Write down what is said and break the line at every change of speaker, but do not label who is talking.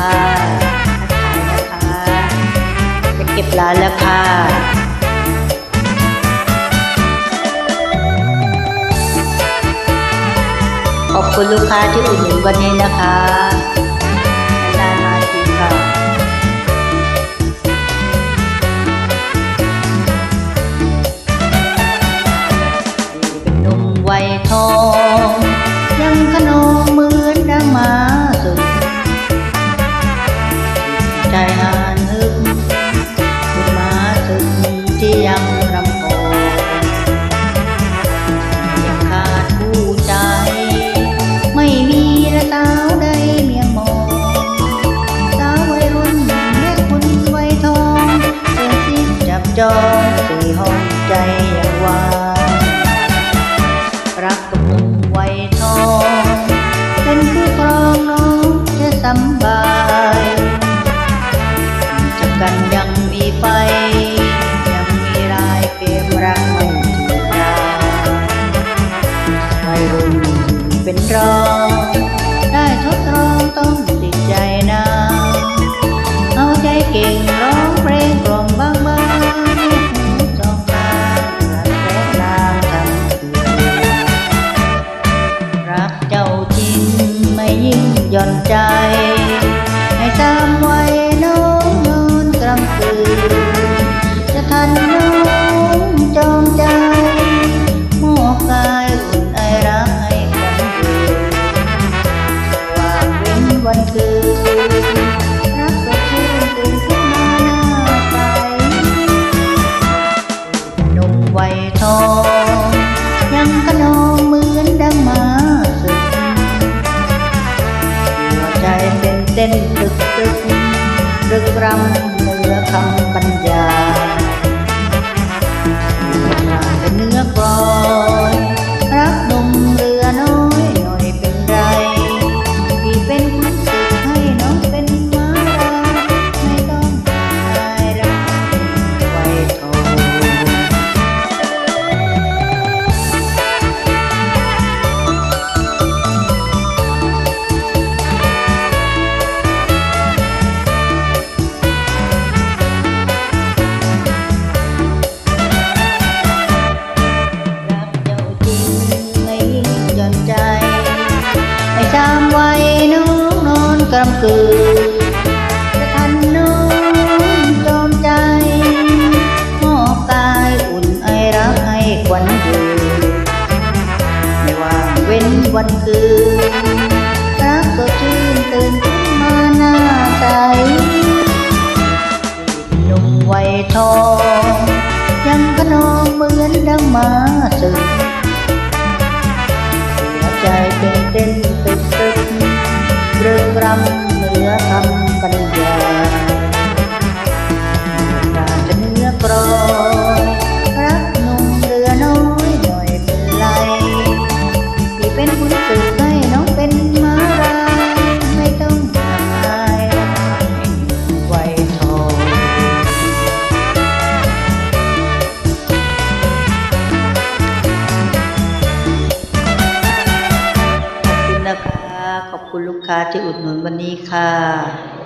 ค่ะขายนะคะจะเก็บร้านแล้วค่ะขอบคุณลูกค้าที่อุดหนุนวันนี้นะคะ จับจองสี่ห้องใจยังวางรักกับหนุ่มวัยทอง เป็นผู้ครองน้องจะสำบายจากกันยังมีไฟ ยังมีรายเกมรักไม่ถึงดาววัยรุ่นเป็นรอง จ้าจริงไม่ยิ่งหย่อนใจ ให้สามไว้น้องนอนกลางคืนจะทันน้องจองใจมอบกายอุ่นไอรักให้กันยืนว่างเว้นวันคืน กำกือจะทันน้องจอมใจมอบกายอุ่นไอรักให้ควันยืนไม่ว่างเว้นวันคืนรักสดชื่นตื่นขึ้นมาหน้าใสหนุ่มวัยทองยังขนองเหมือนดังหมาสึกหัวใจเป็นเต้น เรื่อ คุณลูกค้าที่อุดหนุนวันนี้ค่ะ